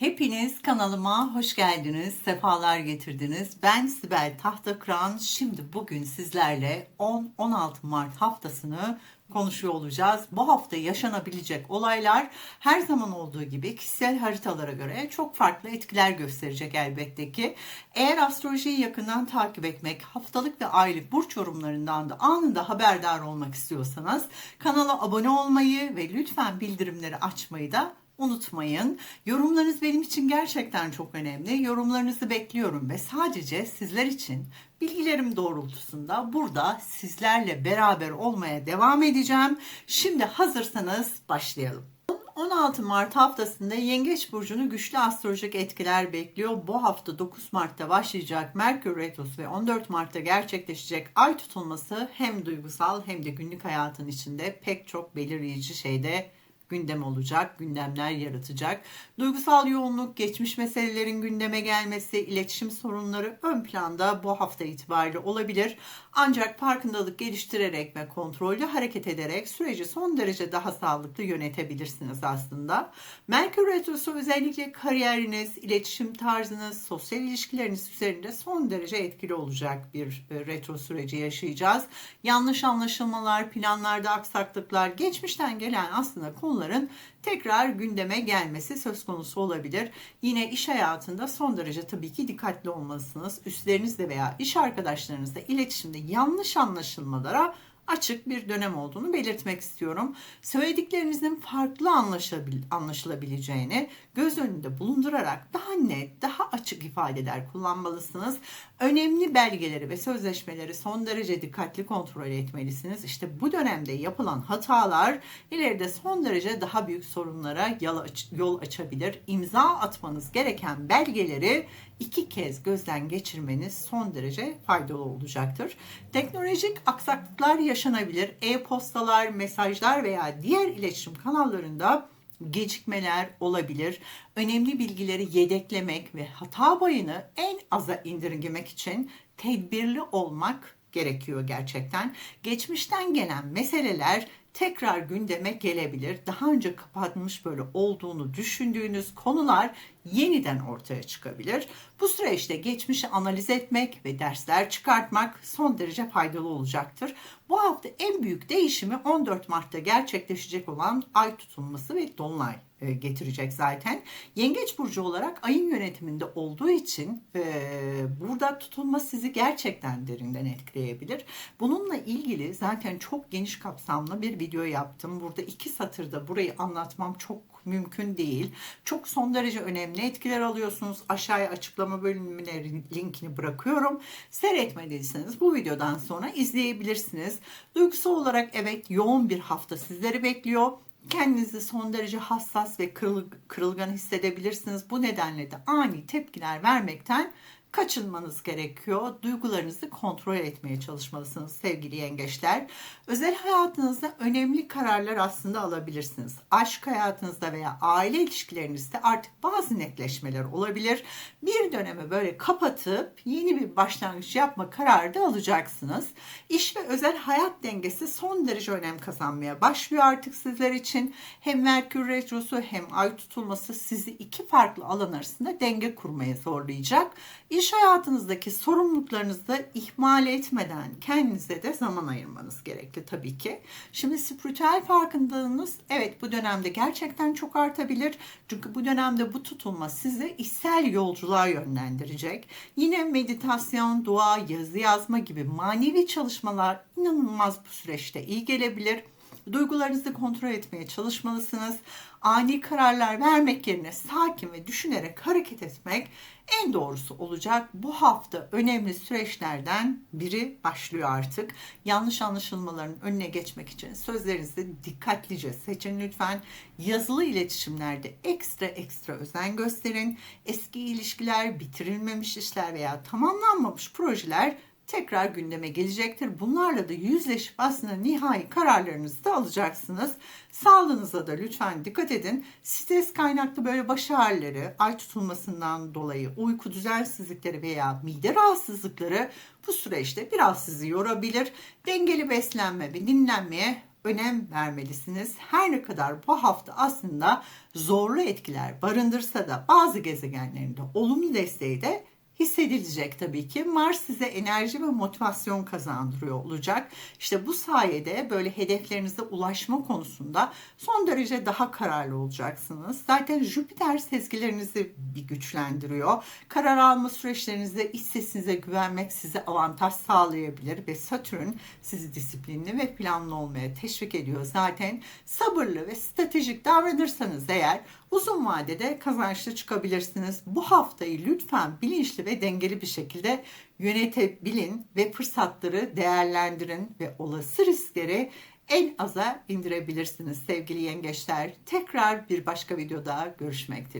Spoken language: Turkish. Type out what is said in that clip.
Hepiniz kanalıma hoş geldiniz, sefalar getirdiniz. Ben Sibel Tahtakıran. Şimdi bugün sizlerle 10-16 Mart haftasını konuşuyor olacağız. Bu hafta yaşanabilecek olaylar her zaman olduğu gibi kişisel haritalara göre çok farklı etkiler gösterecek elbette ki. Eğer astrolojiyi yakından takip etmek, haftalık ve aylık burç yorumlarından da anında haberdar olmak istiyorsanız kanala abone olmayı ve lütfen bildirimleri açmayı da unutmayın. Yorumlarınız benim için gerçekten çok önemli. Yorumlarınızı bekliyorum ve sadece sizler için bilgilerim doğrultusunda burada sizlerle beraber olmaya devam edeceğim. Şimdi hazırsanız başlayalım. 16 Mart haftasında Yengeç Burcu'nu güçlü astrolojik etkiler bekliyor. Bu hafta 9 Mart'ta başlayacak Merkür Retrosu ve 14 Mart'ta gerçekleşecek ay tutulması hem duygusal hem de günlük hayatın içinde pek çok belirleyici şeyde gündem olacak, gündemler yaratacak. Duygusal yoğunluk, geçmiş meselelerin gündeme gelmesi, iletişim sorunları ön planda bu hafta itibariyle olabilir. Ancak farkındalık geliştirerek ve kontrollü hareket ederek süreci son derece daha sağlıklı yönetebilirsiniz aslında. Merkür Retrosu özellikle kariyeriniz, iletişim tarzınız, sosyal ilişkileriniz üzerinde son derece etkili olacak bir e, retro süreci yaşayacağız. Yanlış anlaşılmalar, planlarda aksaklıklar, geçmişten gelen aslında konuların tekrar gündeme gelmesi söz konusu olabilir. Yine iş hayatında son derece tabii ki dikkatli olmalısınız. Üstlerinizle veya iş arkadaşlarınızla iletişimde yanlış anlaşılmalara açık bir dönem olduğunu belirtmek istiyorum. Söylediklerinizin farklı anlaşabil, anlaşılabileceğini göz önünde bulundurarak daha net, daha açık ifadeler kullanmalısınız. Önemli belgeleri ve sözleşmeleri son derece dikkatli kontrol etmelisiniz. İşte bu dönemde yapılan hatalar ileride son derece daha büyük sorunlara yol açabilir. İmza atmanız gereken belgeleri iki kez gözden geçirmeniz son derece faydalı olacaktır. Teknolojik aksaklıklar yaşanabilir. E-postalar, mesajlar veya diğer iletişim kanallarında gecikmeler olabilir. Önemli bilgileri yedeklemek ve hata payını en aza indirgemek için tedbirli olmak gerekiyor gerçekten. Geçmişten gelen meseleler tekrar gündeme gelebilir. Daha önce kapatmış böyle olduğunu düşündüğünüz konular yeniden ortaya çıkabilir. Bu süreçte geçmişi analiz etmek ve dersler çıkartmak son derece faydalı olacaktır. Bu hafta en büyük değişimi 14 Mart'ta gerçekleşecek olan ay tutulması ve dolunay e, getirecek zaten. Yengeç burcu olarak ayın yönetiminde olduğu için e, burada tutulma sizi gerçekten derinden etkileyebilir. Bununla ilgili zaten çok geniş kapsamlı bir video yaptım. Burada iki satırda burayı anlatmam çok mümkün değil. Çok son derece önemli etkiler alıyorsunuz. Aşağıya açıklama bölümüne linkini bırakıyorum. Seyretmediyseniz bu videodan sonra izleyebilirsiniz. Duygusal olarak evet yoğun bir hafta sizleri bekliyor. Kendinizi son derece hassas ve kırılgan hissedebilirsiniz. Bu nedenle de ani tepkiler vermekten kaçınmanız gerekiyor. Duygularınızı kontrol etmeye çalışmalısınız sevgili yengeçler. Özel hayatınızda önemli kararlar aslında alabilirsiniz. Aşk hayatınızda veya aile ilişkilerinizde artık bazı netleşmeler olabilir. Bir dönemi böyle kapatıp yeni bir başlangıç yapma kararı da alacaksınız. İş ve özel hayat dengesi son derece önem kazanmaya başlıyor artık sizler için. Hem Merkür Retrosu hem Ay tutulması sizi iki farklı alan arasında denge kurmaya zorlayacak. İş hayatınızdaki sorumluluklarınızı ihmal etmeden kendinize de zaman ayırmanız gerekli tabii ki. Şimdi spiritüel farkındalığınız evet bu dönemde gerçekten çok artabilir. Çünkü bu dönemde bu tutulma sizi içsel yolculuğa yönlendirecek. Yine meditasyon, dua, yazı yazma gibi manevi çalışmalar inanılmaz bu süreçte iyi gelebilir. Duygularınızı kontrol etmeye çalışmalısınız. Ani kararlar vermek yerine sakin ve düşünerek hareket etmek en doğrusu olacak. Bu hafta önemli süreçlerden biri başlıyor artık. Yanlış anlaşılmaların önüne geçmek için sözlerinizi dikkatlice seçin lütfen. Yazılı iletişimlerde ekstra ekstra özen gösterin. Eski ilişkiler, bitirilmemiş işler veya tamamlanmamış projeler tekrar gündeme gelecektir. Bunlarla da yüzleşip aslında nihai kararlarınızı da alacaksınız. Sağlığınıza da lütfen dikkat edin. Stres kaynaklı böyle baş ağrıları, ay tutulmasından dolayı uyku düzensizlikleri veya mide rahatsızlıkları bu süreçte biraz sizi yorabilir. Dengeli beslenme ve dinlenmeye önem vermelisiniz. Her ne kadar bu hafta aslında zorlu etkiler barındırsa da bazı gezegenlerinde olumlu desteği de hissedilecek tabii ki. Mars size enerji ve motivasyon kazandırıyor olacak. İşte bu sayede böyle hedeflerinize ulaşma konusunda son derece daha kararlı olacaksınız. Zaten Jüpiter sezgilerinizi bir güçlendiriyor. Karar alma süreçlerinizde iç sesinize güvenmek size avantaj sağlayabilir ve Satürn sizi disiplinli ve planlı olmaya teşvik ediyor. Zaten sabırlı ve stratejik davranırsanız eğer uzun vadede kazançlı çıkabilirsiniz. Bu haftayı lütfen bilinçli ve dengeli bir şekilde yönetebilin ve fırsatları değerlendirin ve olası riskleri en aza indirebilirsiniz sevgili yengeçler. Tekrar bir başka videoda görüşmek dileğiyle.